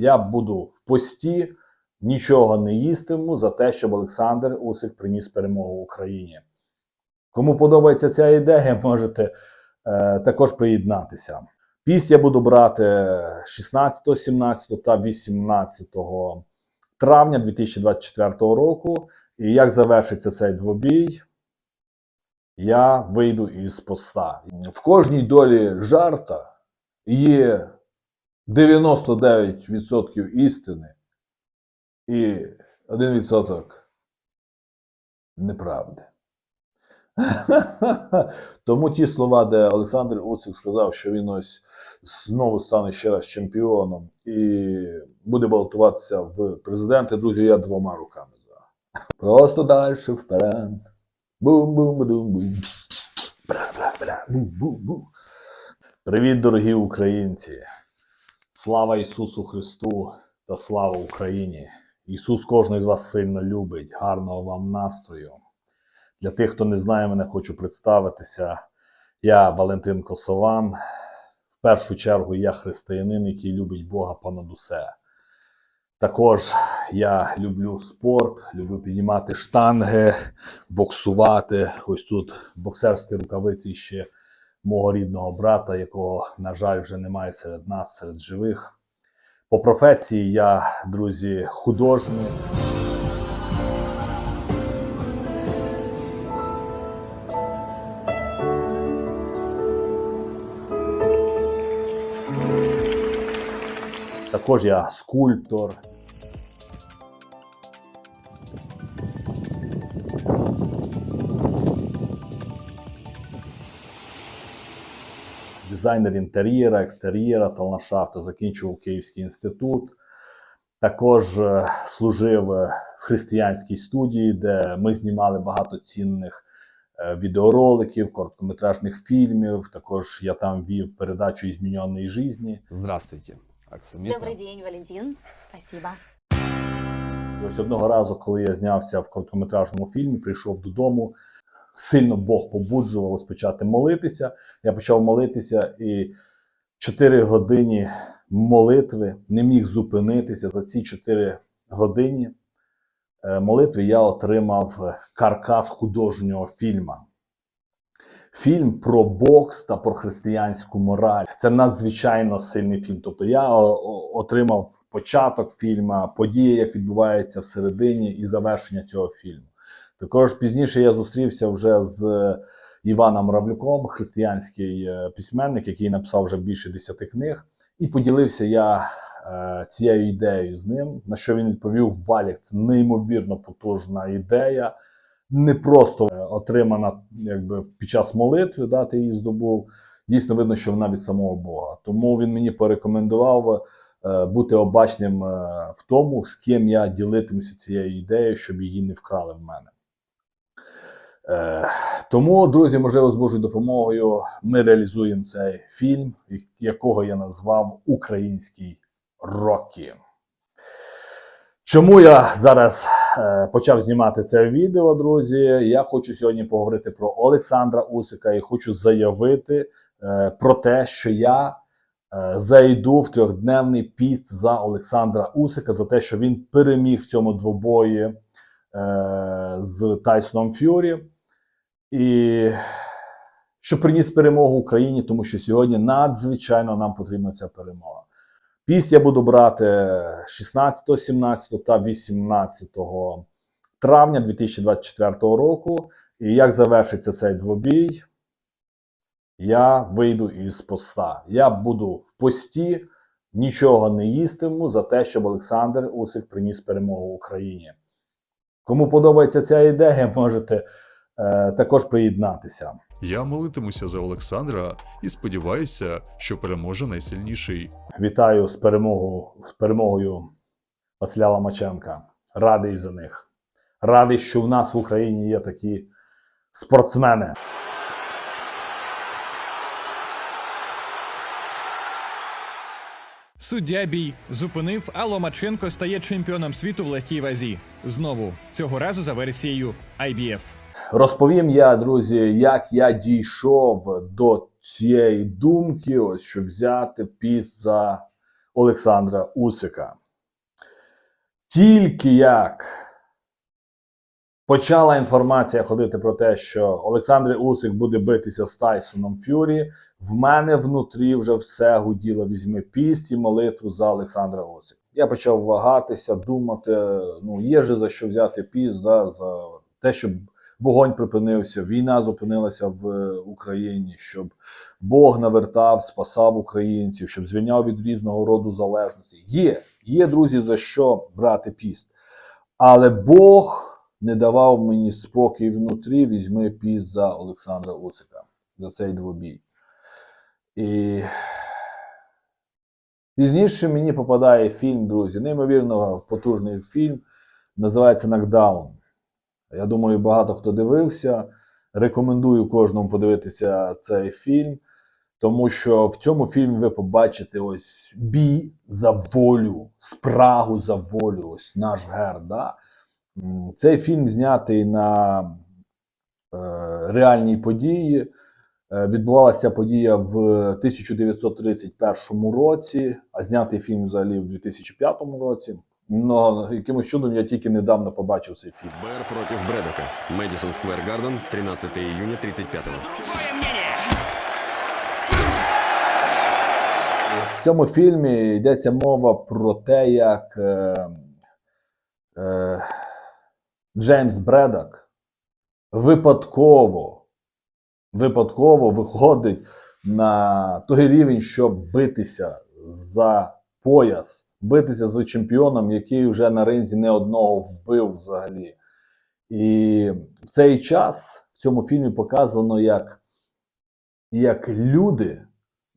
Я буду в пості, нічого не їстиму за те, щоб Олександр Усик приніс перемогу Україні. Кому подобається ця ідея, можете е, також приєднатися. Піст я буду брати 16, 17 та 18 травня 2024 року. І як завершиться цей двобій, я вийду із поста. В кожній долі жарта є 99% істини і 1% неправди. Тому ті слова, де Олександр Усик сказав, що він ось знову стане ще раз чемпіоном і буде балотуватися в президенти, друзі, я двома руками за. Просто далі вперед. Бум-бум-бум-бум. Бра-бра-бра-бум-бум-бум. Привіт, дорогі українці! Слава Ісусу Христу та слава Україні! Ісус кожного з вас сильно любить. Гарного вам настрою. Для тих, хто не знає мене, хочу представитися. Я Валентин Косован. В першу чергу я християнин, який любить Бога понад усе. Також я люблю спорт, люблю піднімати штанги, боксувати. Ось тут боксерські рукавиці ще мого рідного брата, якого, на жаль, вже немає серед нас, серед живих. По професії я, друзі, художник. Також я скульптор. Дизайнер інтер'єра, екстер'єра та ландшафту, закінчував Київський інститут. Також е, служив е, в християнській студії, де ми знімали багато цінних е, відеороликів, короткометражних фільмів. Також я там вів передачу «Ізміньонної житті. Здравствуйте, Аксамита. Добрый день, Валентин. Спасибо. І ось одного разу, коли я знявся в короткометражному фільмі, прийшов додому, сильно Бог побуджував ось почати молитися. Я почав молитися і 4 години молитви не міг зупинитися. За ці 4 години е, молитви я отримав е, каркас художнього фільму. Фільм про бокс та про християнську мораль. Це надзвичайно сильний фільм. Тобто я отримав початок фільму, події, як відбувається всередині, і завершення цього фільму. Також пізніше я зустрівся вже з Іваном Равлюком, християнський е, письменник, який написав вже більше десяти книг, і поділився я е, цією ідеєю з ним. На що він відповів: Валік, це неймовірно потужна ідея не просто е, отримана якби під час молитви, да, ти її здобув. Дійсно видно, що вона від самого Бога. Тому він мені порекомендував е, бути обачним е, в тому, з ким я ділитимуся цією ідеєю, щоб її не вкрали в мене. Е, тому, друзі, можливо, з Божою допомогою ми реалізуємо цей фільм, якого я назвав Український Рокі. Чому я зараз е, почав знімати це відео, друзі? Я хочу сьогодні поговорити про Олександра Усика і хочу заявити е, про те, що я зайду в трьохдневний піст за Олександра Усика за те, що він переміг в цьому двобої з Тайсоном Ф'юрі. І що приніс перемогу Україні, тому що сьогодні надзвичайно нам потрібна ця перемога. Піст я буду брати 16, 17 та 18 травня 2024 року. І як завершиться цей двобій, я вийду із поста. Я буду в пості, нічого не їстиму за те, щоб Олександр Усик приніс перемогу Україні. Кому подобається ця ідея, можете е, також приєднатися. Я молитимуся за Олександра і сподіваюся, що переможе найсильніший. Вітаю з перемогою, з перемогою Василя Ломаченка. Радий за них. Радий, що в нас в Україні є такі спортсмени. Суддя бій зупинив, а Ломаченко стає чемпіоном світу в легкій вазі. Знову цього разу за версією IBF. Розповім я, друзі, як я дійшов до цієї думки, ось щоб взяти піс за Олександра Усика. Тільки як почала інформація ходити про те, що Олександр Усик буде битися з Тайсоном Фюрі, в мене внутрі вже все гуділо. Візьми піст і молитву за Олександра Усика. Я почав вагатися, думати: ну, є же за що взяти піст, да, за те, щоб вогонь припинився, війна зупинилася в Україні, щоб Бог навертав, спасав українців, щоб звільняв від різного роду залежностей. Є, є, друзі, за що брати піст. Але Бог не давав мені спокій внутрі, візьми піст за Олександра Усика, за цей двобій. І пізніше мені попадає фільм, друзі, неймовірно потужний фільм, називається Нокдаун. Я думаю, багато хто дивився. Рекомендую кожному подивитися цей фільм, тому що в цьому фільмі ви побачите ось бій за волю, спрагу за волю, ось наш гер. Да? М, Цей фільм знятий на е, реальній події. Е, Відбувалася подія в 1931 році, а знятий фільм взагалі в 2005 році. Ну, якимось чудом я тільки недавно побачив цей фільм. Бэр против Брэдока. Мэдисон Сквер Гарден, 13 июня 35-го. В цьому фільмі йдеться мова про те, як е, е, Джеймс Бредак випадково, випадково виходить на той рівень, щоб битися за пояс, битися з чемпіоном, який вже на ринзі не одного вбив взагалі. І в цей час в цьому фільмі показано, як, як люди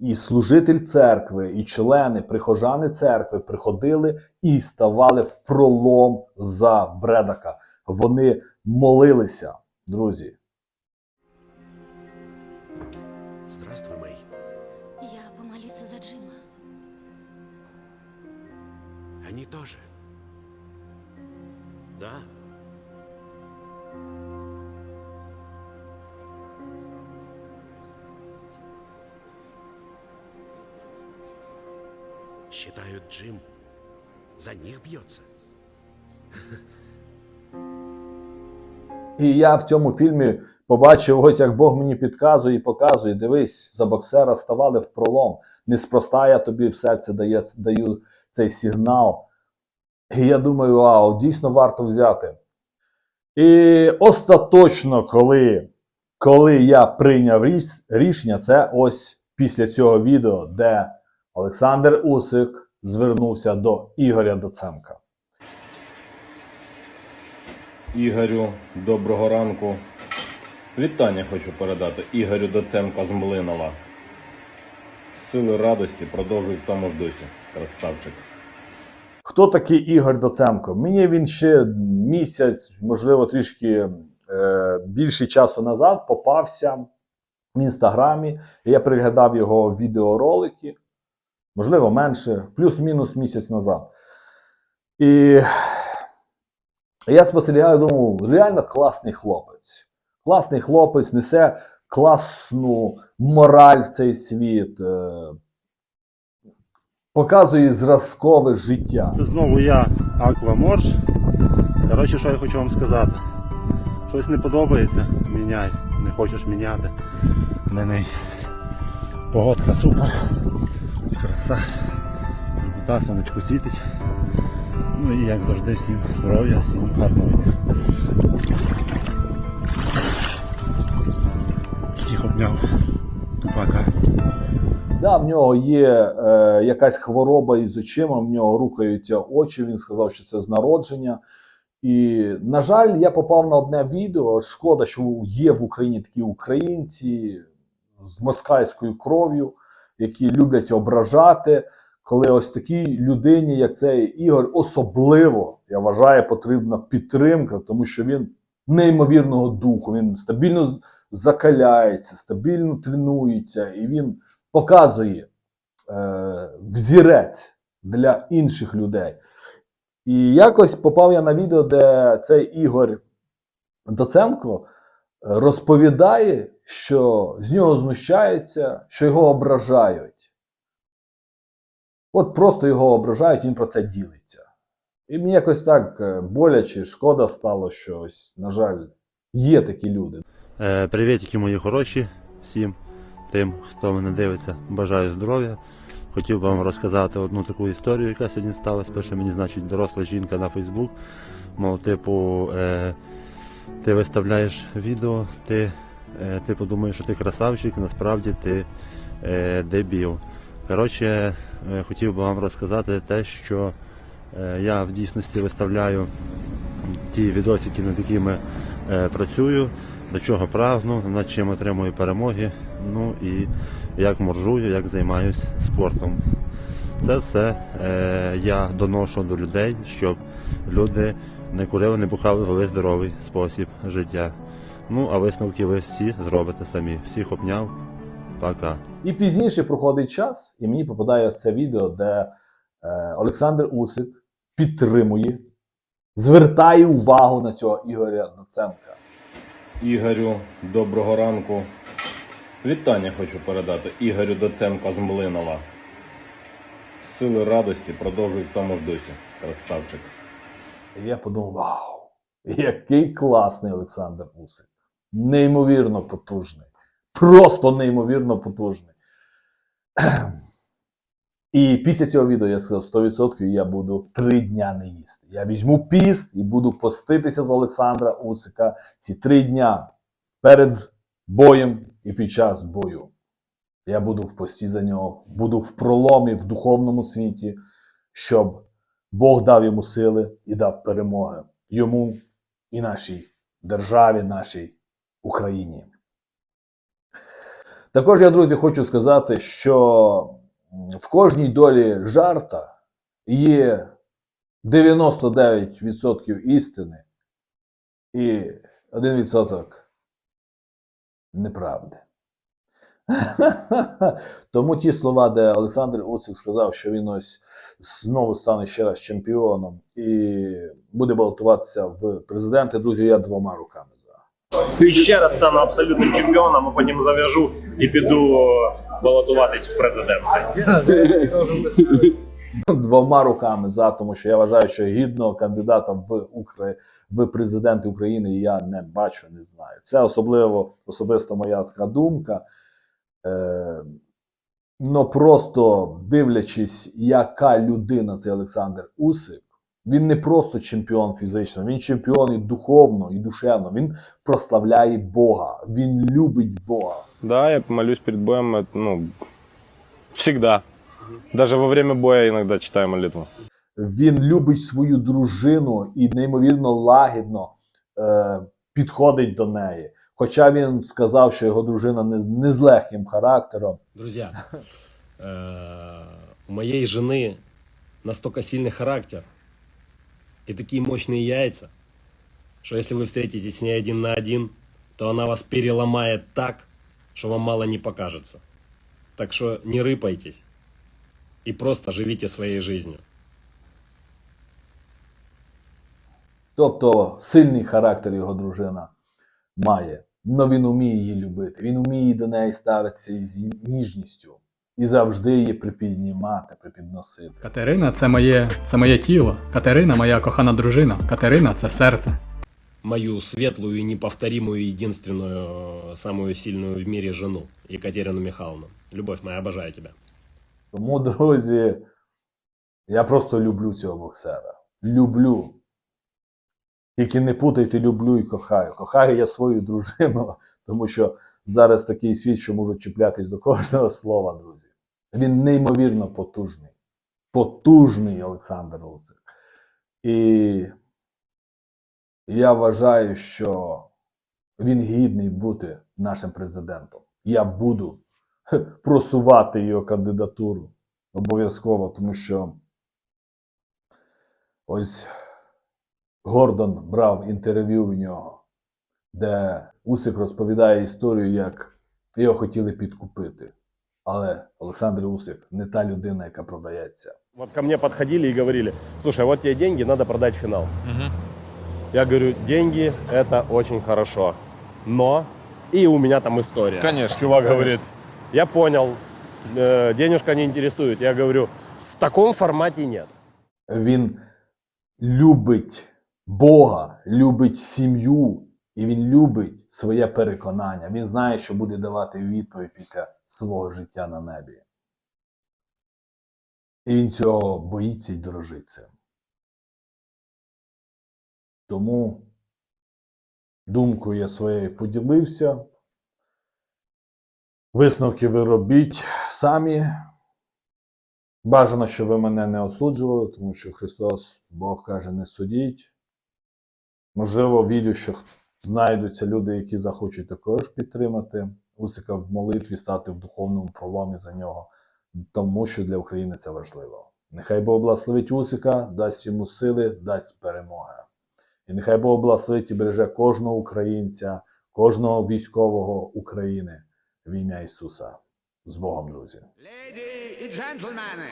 і служитель церкви, і члени, прихожани церкви приходили і ставали в пролом за Бредака. Вони молилися, друзі. Здравствуй, Мэй. Я помолиться за Джима. Они тоже. Да? Считают, Джим за них бьется. І я в цьому фільмі побачив, ось як Бог мені підказує і показує: дивись, за боксера ставали в пролом. Неспроста я тобі в серце дає, даю цей сигнал. І я думаю, вау, дійсно варто взяти. І остаточно, коли, коли я прийняв рішення, це ось після цього відео, де Олександр Усик звернувся до Ігоря Доценка. Ігорю, доброго ранку. Вітання хочу передати Ігорю Доценко з Млинова. Сили радості продовжуй в тому ж дусі. Красавчик. Хто такий Ігор Доценко? Мені він ще місяць, можливо, трішки е, більше часу назад попався в інстаграмі. Я приглядав його відеоролики, можливо, менше, плюс-мінус місяць назад. І я спостерігаю, думаю, реально класний хлопець. Класний хлопець несе класну мораль в цей світ. Е, показує зразкове життя. Це знову я, Акваморж. Коротше, що я хочу вам сказати. Щось не подобається, міняй. Не хочеш міняти. Не ней. Погодка супер. Краса. Та сонечко світить. Ну і як завжди, всім здоров'я, всім гарного дня. Всіх обняв. Пока. Да, в нього є е, якась хвороба із очима, в нього рухаються очі. Він сказав, що це з народження. І, на жаль, я попав на одне відео. Шкода, що є в Україні такі українці з москальською кров'ю, які люблять ображати. Коли ось такій людині, як цей Ігор, особливо я вважаю, потрібна підтримка, тому що він неймовірного духу, він стабільно закаляється, стабільно тренується, і він показує е, взірець для інших людей. І якось попав я на відео, де цей Ігор Доценко е, розповідає, що з нього знущаються, що його ображають. От просто його ображають, він про це ділиться. І мені якось так е, боляче, шкода стало, що ось, на жаль, є такі люди. Е, Привітики мої хороші всім тим, хто мене дивиться. Бажаю здоров'я. Хотів би вам розказати одну таку історію, яка сьогодні сталася. Перше мені значить доросла жінка на Фейсбук. Мов, типу, е, ти виставляєш відео, ти е, типу думаєш, що ти красавчик, насправді ти е, дебіл. Коротше, е, хотів би вам розказати те, що е, я в дійсності виставляю ті відосики, над якими е, працюю, до чого прагну, над чим отримую перемоги, ну і як моржую, як займаюсь спортом. Це все я доношу до людей, щоб люди не курили, не бухали, вели здоровий спосіб життя. Ну, а висновки ви всі зробите самі. Всіх обняв. Пока. І пізніше проходить час, і мені попадає це відео, де е, Олександр Усик підтримує, звертає увагу на цього Ігоря Наценка. Ігорю, доброго ранку. Вітання хочу передати Ігорю Доценко з Млинова. Сили радості продовжуй в тому ж дусі. Красавчик. І я подумав: вау, який класний Олександр Усик. Неймовірно потужний. Просто неймовірно потужний. І після цього відео я сказав 100% я буду три дня не їсти. Я візьму піст і буду поститися з Олександра Усика ці три дня перед боєм і під час бою. Я буду в пості за нього, буду в проломі в духовному світі, щоб Бог дав йому сили і дав перемоги йому і нашій державі, нашій Україні. Також я, друзі, хочу сказати, що в кожній долі жарта є 99% істини і 1% неправди. Тому ті слова, де Олександр Усик сказав, що він ось знову стане ще раз чемпіоном і буде балотуватися в президенти, друзі, я двома руками. Ще раз стану абсолютним чемпіоном, а потім зав'яжу і піду балотуватись в президенти. Двома руками за, тому що я вважаю, що гідного кандидата в Укра... в президенти України я не бачу, не знаю. Це особливо особисто моя така думка. Е... Ну просто дивлячись, яка людина цей Олександр Усик, він не просто чемпіон фізично, він чемпіон і духовно, і душевно. Він прославляє Бога, він любить Бога. Да, я молюсь перед боем, это, ну, всегда. Даже во время боя иногда читаю молитву. Він любить свою дружину і неймовірно лагідно е, підходить до неї. Хоча він сказав, що його дружина не, не з легким характером. Друзья, э, у моей жены настолько сильный характер и такие мощные яйца, что если вы встретитесь с ней один на один, то она вас переломает так, что вам мало не покажется. Так что не рыпайтесь и просто живите своей жизнью. Тобто сильний характер його дружина має, але він уміє її любити. Він уміє до неї ставитися із ніжністю І завжди її припіднімати, припідносити. Катерина це моє, це моє тіло. Катерина моя кохана дружина. Катерина це серце. Мою светлую и неповторимую, единственную, самую сильную в мире жену, Екатерину Михайловну. Любовь моя, обожаю тебя. Тому, друзі, я просто люблю цього боксера. Люблю. Тільки не путайте, люблю і кохаю. Кохаю я свою дружину, тому що зараз такий світ, що можу чіплятись до кожного слова, друзі. Він неймовірно потужний. Потужний Олександр Усик. І я вважаю, що він гідний бути нашим президентом. Я буду просувати його кандидатуру обов'язково, тому що ось Гордон брав інтерв'ю в нього, де Усик розповідає історію, як його хотіли підкупити. Але Олександр Усик не та людина, яка продається. Вот ко мне подходили и говорили, слушай, вот тебе деньги, надо продать финал. Я говорю, деньги это очень хорошо, но и у меня там история. Конечно, Чувак конечно. говорит, я понял, э, денежка не интересует. Я говорю, В таком формате нет. Він любить Бога, любить сім'ю, і він любить своє переконання. Він знає, що буде давати відповідь після свого життя на небі. І він цього боїться і дорожить цим. Тому думкою я своєю поділився. Висновки ви робіть самі. Бажано, щоб ви мене не осуджували, тому що Христос, Бог каже, не судіть. Можливо, вірю, що знайдуться люди, які захочуть також підтримати Усика в молитві, стати в духовному проломі за нього, тому що для України це важливо. Нехай Бог благословить Усика, дасть йому сили, дасть перемоги. І нехай Бог благословить і береже кожного українця, кожного військового України в ім'я Ісуса. З Богом, друзі! Леди и джентльмены,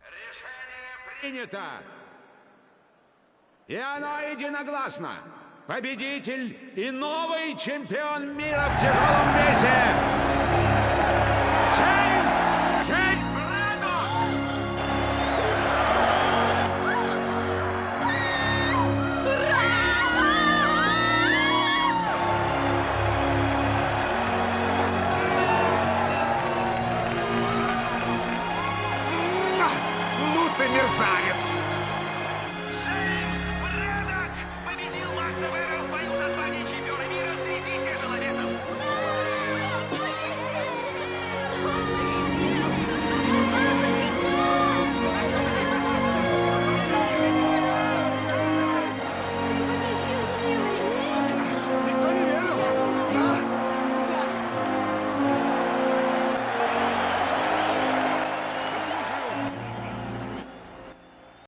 решение принято. И оно единогласно. Победитель и новый чемпион мира в тяжелом весе. Джеймс Джей Брэддок. Ну ты мерзавец!